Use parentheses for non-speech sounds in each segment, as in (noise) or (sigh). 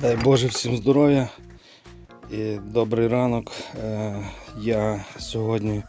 Дай Боже всім здоров'я і добрий ранок. Е, Я сьогодні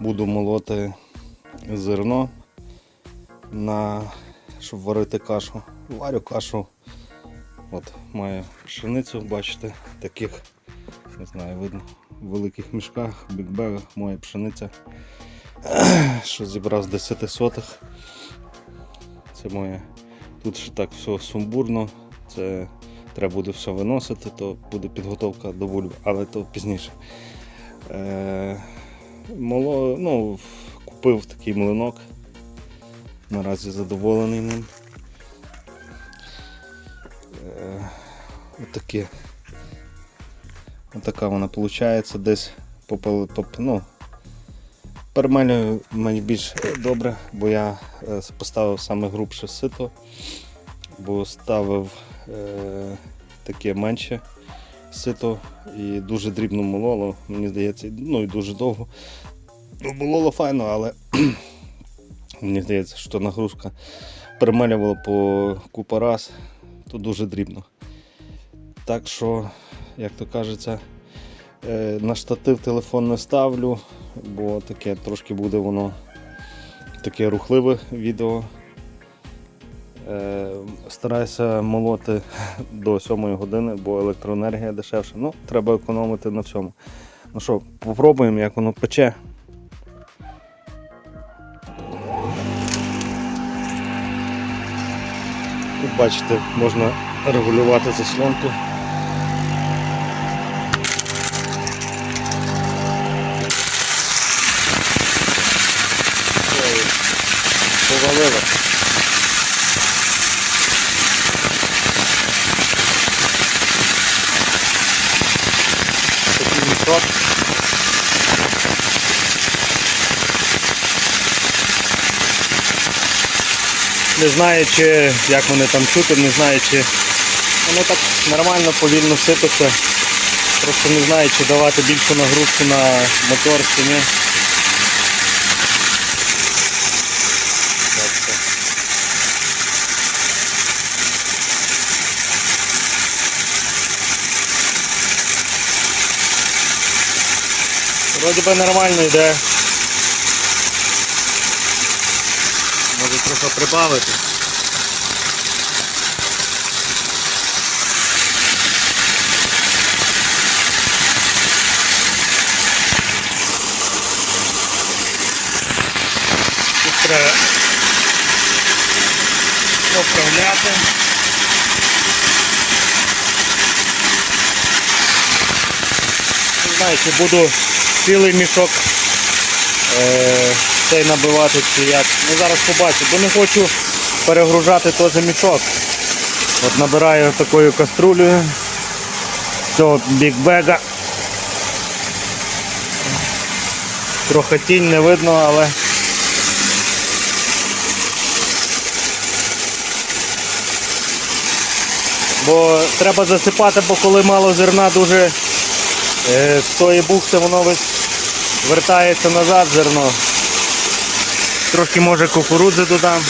буду молоти зерно, на, щоб варити кашу. Варю кашу. От маю пшеницю, бачите, таких, не знаю, видно, в великих мішках, бікбегах моя пшениця, (clears throat) що зібрав з 10 сотих. Це моє. Тут ще так все сумбурно. Це треба буде все виносити, то буде підготовка до бульби, але то пізніше. Е, моло, ну, купив такий млинок. Наразі задоволений ним. Е, отаке. Отака вона виходить десь попали, поп, ну, перемелюю мені більш добре, бо я е, поставив саме грубше сито, бо ставив таке менше сито і дуже дрібно мололо, мені здається, ну і дуже довго. Ну, мололо файно, але (clears throat) мені здається, що нагрузка перемелювала по купа раз, то дуже дрібно. Так що, як то кажеться, е, на штатив телефон не ставлю, бо таке трошки буде воно таке рухливе відео. Е, Стараюся молоти до 7 години, бо електроенергія дешевша. Ну, треба економити на всьому. Ну що, попробуємо, як воно пече. Тут бачите, можна регулювати заслонку. 500. Не знаю, чи як вони там чути, не знаю, чи воно так нормально, повільно сипеться. Просто не знаю, чи давати більшу нагрузку на мотор чи ні. Вроді би нормально йде. Може трохи прибавити. Тут треба поправляти. Не знаю, чи буду цілий мішок е, цей набивати чи як. Ну зараз побачу, бо не хочу перегружати теж мішок. От набираю такою каструлею цього бікбега. Трохи тінь не видно, але бо треба засипати, бо коли мало зерна дуже е, з тої бухти воно весь вертається назад зерно. Трошки може кукурудзи додам.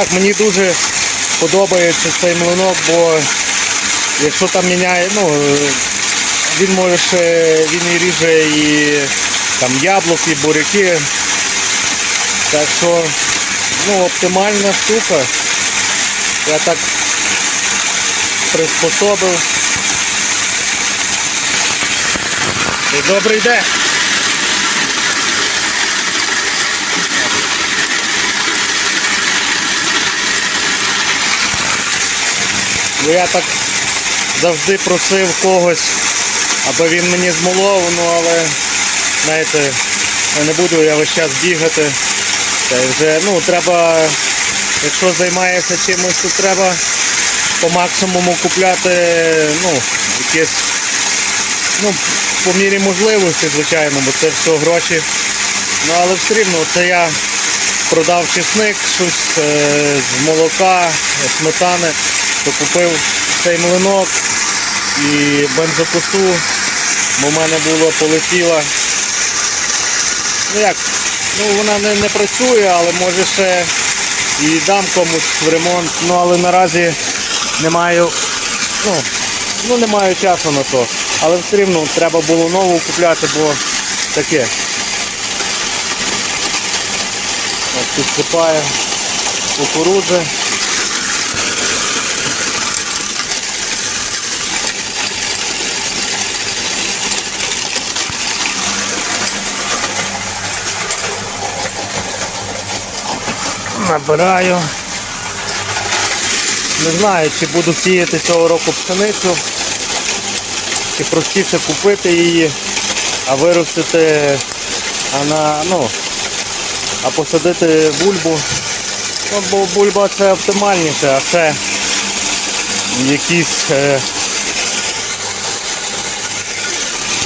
Так, мені дуже подобається цей млинок, бо якщо там міняє, ну, е, він може він і ріже і там яблуки, буряки. Так що ну, оптимальна штука. Я так приспособив. І добре йде. Бо я так завжди просив когось аби він мені змолов, ну але знаєте, я не буду я весь час бігати. Та вже, ну, треба, якщо займаєшся чимось, то треба по максимуму купляти, ну, якісь, ну, по мірі можливості, звичайно, бо це все гроші. Ну, але все рівно, це я продав чесник, щось е, з молока, сметани, то купив цей млинок і бензокосу, в мене було полетіла. Ну як, ну вона не, не працює, але може ще і дам комусь в ремонт. Ну але наразі не маю, ну, ну не маю часу на то. Але все рівно треба було нову купляти, бо таке. Підсипає кукурудзи. Набираю. Не знаю, чи буду сіяти цього року пшеницю, чи простіше купити її, а виростити, а на, ну, а посадити бульбу. Ну, бо бульба це оптимальніше, а це якісь. Е,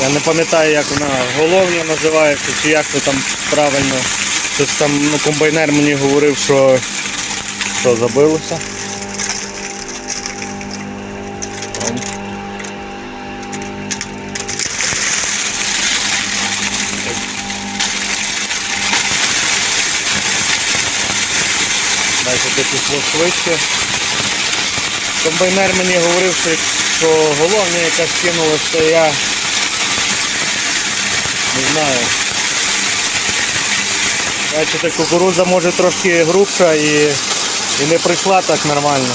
я не пам'ятаю як вона головня називається, чи як це там правильно. Щось там ну, комбайнер мені говорив, що, що забилося. Там. Бачите, пішло швидше. Комбайнер мені говорив, що, що головня яка скинулася, я не знаю. Бачите, кукурудза може трошки грубша і, і не прийшла так нормально.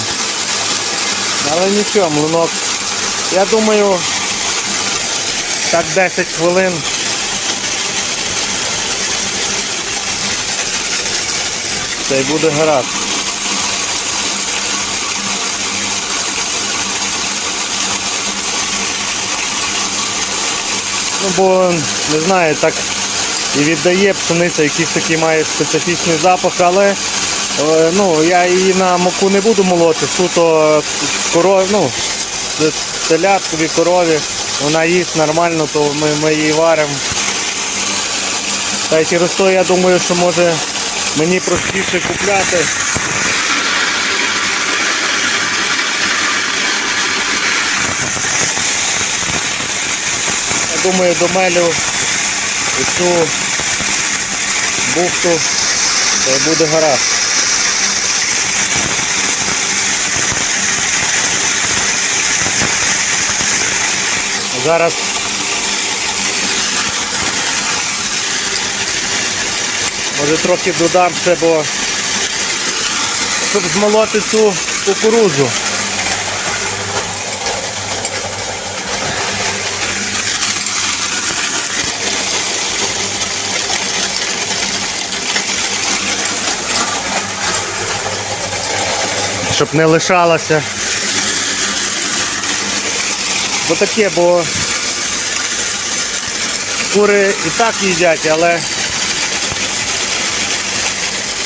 Але нічого, млинок. Я думаю, так 10 хвилин. Це й буде гаразд. Ну бо не знаю, так і віддає пшениця, якийсь такий має специфічний запах, але е, ну, я її на муку не буду молоти, суто коров, ну, теляткові корові, вона їсть нормально, то ми, ми її варимо. Та й через то я думаю, що може мені простіше купляти. Я думаю, до мелю цю бухту, то буде гаразд. Зараз може трохи додам ще, бо щоб змолоти цю кукурудзу. Щоб не лишалося. Бо таке, бо кури і так їдять, але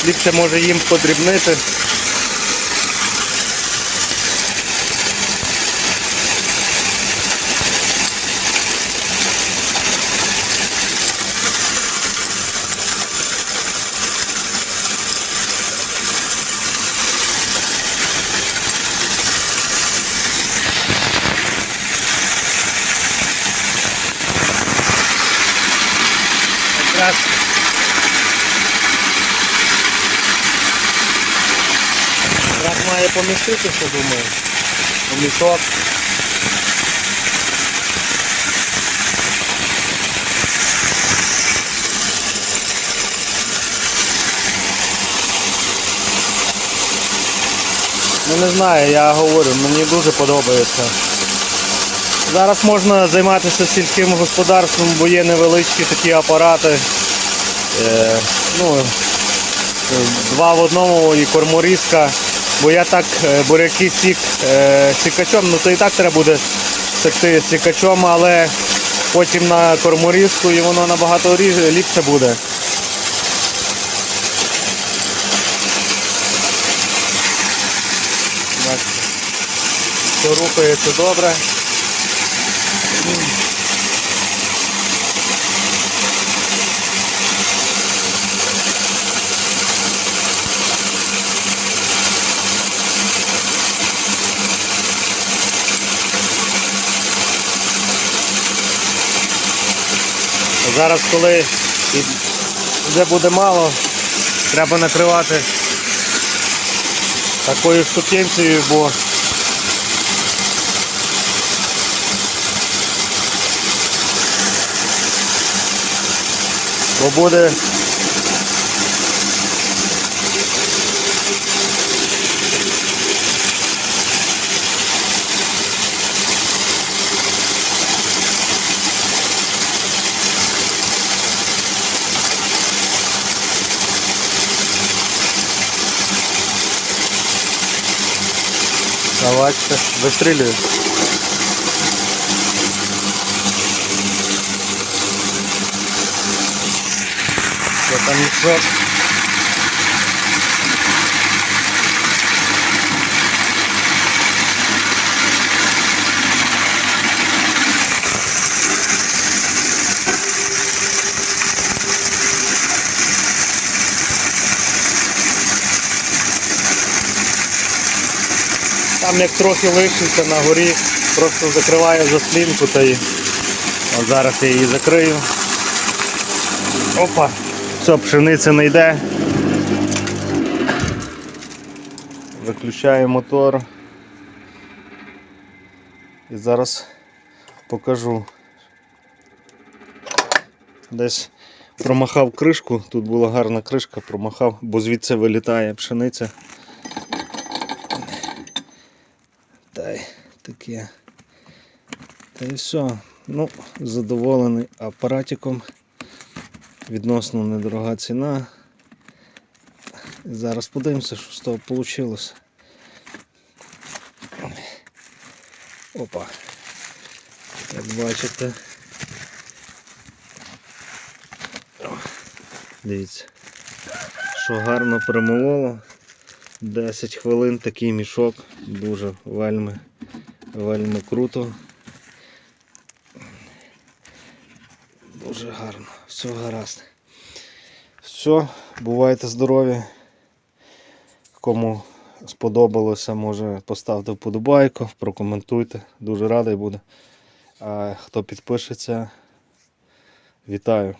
ліпше може їм подрібнити. Має поміститися, думаю. У мішок. Ну не знаю, я говорю, мені дуже подобається. Зараз можна займатися сільським господарством, бо є невеличкі такі апарати. Е, ну, е, два в одному і корморізка. Бо я так е, буряки сік е, сікачом, ну то і так треба буде секти сікачом, але потім на корморізку і воно набагато ліпше буде. Все рухається добре. Зараз, коли вже буде мало, треба накривати такою штукенцією, бо бо буде А бачите, вистрілює. Що там мішок? Там як трохи лишиться на горі, просто закриваю заслінку та от зараз я її закрию. Опа! Все, пшениця не йде. Виключаю мотор. І зараз покажу. Десь промахав кришку, тут була гарна кришка, промахав, бо звідси вилітає пшениця. Та й таке. Та й все. Ну, задоволений апаратиком. Відносно недорога ціна. Зараз подивимося, що з того вийшло. Опа. Як бачите. Дивіться, що гарно перемололо. 10 хвилин такий мішок. Дуже вельми, вельми круто. Дуже гарно. Все гаразд. Все, бувайте здорові. Кому сподобалося, може поставте вподобайку, прокоментуйте. Дуже радий буду. А хто підпишеться, вітаю.